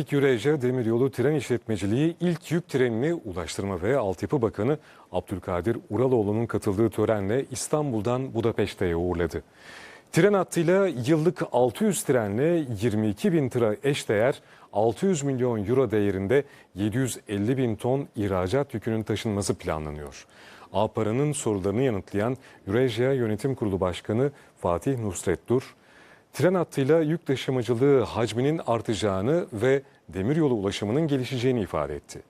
Eurasia Demiryolu Tren İşletmeciliği ilk yük trenini Ulaştırma ve Altyapı Bakanı Abdülkadir Uraloğlu'nun katıldığı törenle İstanbul'dan Budapeşte'ye uğurladı. Tren hattıyla yıllık 600 trenle 22 bin tıra eşdeğer 600 milyon euro değerinde 750 bin ton ihracat yükünün taşınması planlanıyor. Ağpara'nın sorularını yanıtlayan Eurasia Yönetim Kurulu Başkanı Fatih Nusret Dur, tren hattıyla yük taşımacılığı hacminin artacağını ve demiryolu ulaşımının gelişeceğini ifade etti.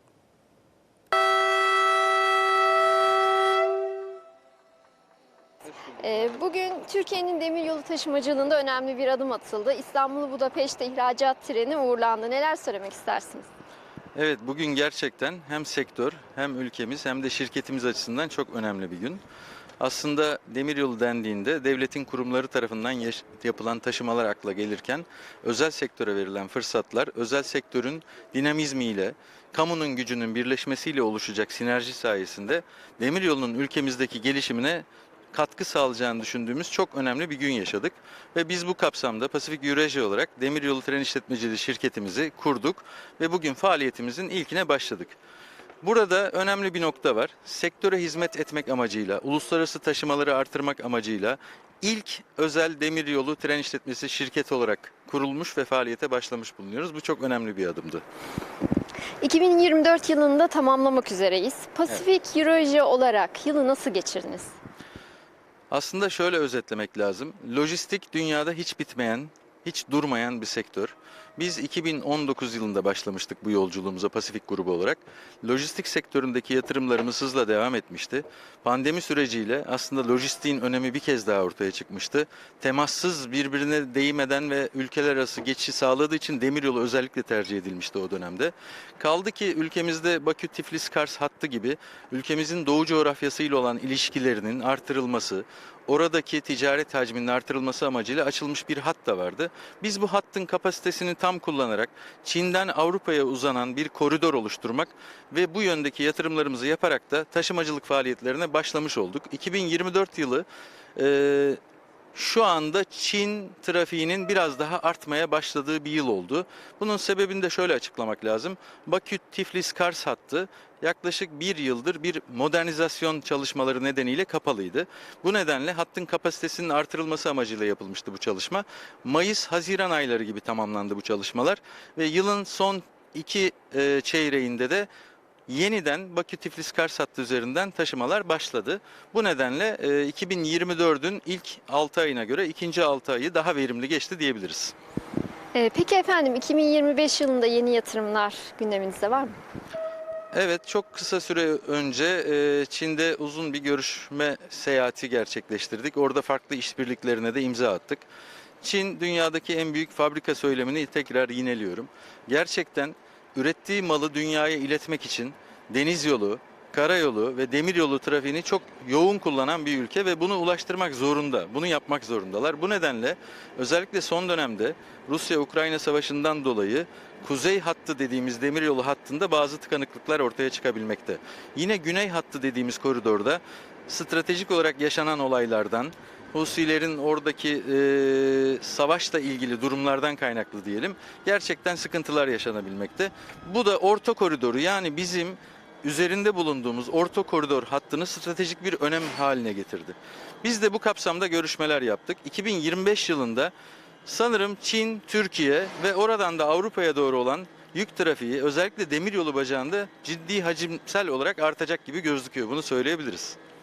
Ee, Bugün Türkiye'nin demiryolu taşımacılığında önemli bir adım atıldı. İstanbul Budapeşte ihracat treni uğurlandı. Neler söylemek istersiniz? Evet bugün gerçekten hem sektör hem ülkemiz hem de şirketimiz açısından çok önemli bir gün. Aslında demiryolu dendiğinde devletin kurumları tarafından yapılan taşımalar akla gelirken özel sektöre verilen fırsatlar özel sektörün dinamizmiyle kamunun gücünün birleşmesiyle oluşacak sinerji sayesinde demiryolunun ülkemizdeki gelişimine katkı sağlayacağını düşündüğümüz çok önemli bir gün yaşadık. Ve biz bu kapsamda Pasifik Eurasia olarak Demiryolu Tren İşletmeciliği şirketimizi kurduk ve bugün faaliyetimizin ilkine başladık. Burada önemli bir nokta var. Sektöre hizmet etmek amacıyla, uluslararası taşımaları artırmak amacıyla ilk özel demiryolu tren işletmesi şirket olarak kurulmuş ve faaliyete başlamış bulunuyoruz. Bu çok önemli bir adımdı. 2024 yılında tamamlamak üzereyiz. Pasifik Eurasia olarak yılı nasıl geçirdiniz? Aslında şöyle özetlemek lazım. Lojistik dünyada hiç bitmeyen, hiç durmayan bir sektör. Biz 2019 yılında başlamıştık bu yolculuğumuza Pasifik grubu olarak. Lojistik sektöründeki yatırımlarımız hızla devam etmişti. Pandemi süreciyle aslında lojistiğin önemi bir kez daha ortaya çıkmıştı. Temassız birbirine değmeden ve ülkeler arası geçişi sağladığı için demiryolu özellikle tercih edilmişti o dönemde. Kaldı ki ülkemizde Bakü-Tiflis-Kars hattı gibi ülkemizin doğu coğrafyasıyla olan ilişkilerinin artırılması, oradaki ticaret hacminin artırılması amacıyla açılmış bir hat da vardı. Biz bu hattın kapasitesini tam kullanarak Çin'den Avrupa'ya uzanan bir koridor oluşturmak ve bu yöndeki yatırımlarımızı yaparak da taşımacılık faaliyetlerine başlamış olduk. 2024 yılı şu anda Çin trafiğinin biraz daha artmaya başladığı bir yıl oldu. Bunun sebebini de şöyle açıklamak lazım. Bakü-Tiflis-Kars hattı yaklaşık bir yıldır bir modernizasyon çalışmaları nedeniyle kapalıydı. Bu nedenle hattın kapasitesinin artırılması amacıyla yapılmıştı bu çalışma. Mayıs-Haziran ayları gibi tamamlandı bu çalışmalar ve yılın son iki e, çeyreğinde de yeniden Bakü-Tiflis-Kars hattı üzerinden taşımalar başladı. Bu nedenle e, 2024'ün ilk 6 ayına göre ikinci 6 ayı daha verimli geçti diyebiliriz. Ee, Peki efendim 2025 yılında yeni yatırımlar gündeminizde var mı? Evet çok kısa süre önce e, Çin'de uzun bir görüşme seyahati gerçekleştirdik. Orada farklı işbirliklerine de imza attık. Çin dünyadaki en büyük fabrika söylemini tekrar yineliyorum. Gerçekten ürettiği malı dünyaya iletmek için deniz yolu, karayolu ve demiryolu trafiğini çok yoğun kullanan bir ülke ve bunu ulaştırmak zorunda. Bunu yapmak zorundalar. Bu nedenle özellikle son dönemde Rusya-Ukrayna savaşından dolayı kuzey hattı dediğimiz demiryolu hattında bazı tıkanıklıklar ortaya çıkabilmekte. Yine güney hattı dediğimiz koridorda stratejik olarak yaşanan olaylardan, Husilerin oradaki e, savaşla ilgili durumlardan kaynaklı diyelim gerçekten sıkıntılar yaşanabilmekte. Bu da orta koridoru yani bizim üzerinde bulunduğumuz orta koridor hattını stratejik bir önem haline getirdi. Biz de bu kapsamda görüşmeler yaptık. 2025 yılında sanırım Çin, Türkiye ve oradan da Avrupa'ya doğru olan yük trafiği özellikle demiryolu bacağında ciddi hacimsel olarak artacak gibi gözüküyor. Bunu söyleyebiliriz.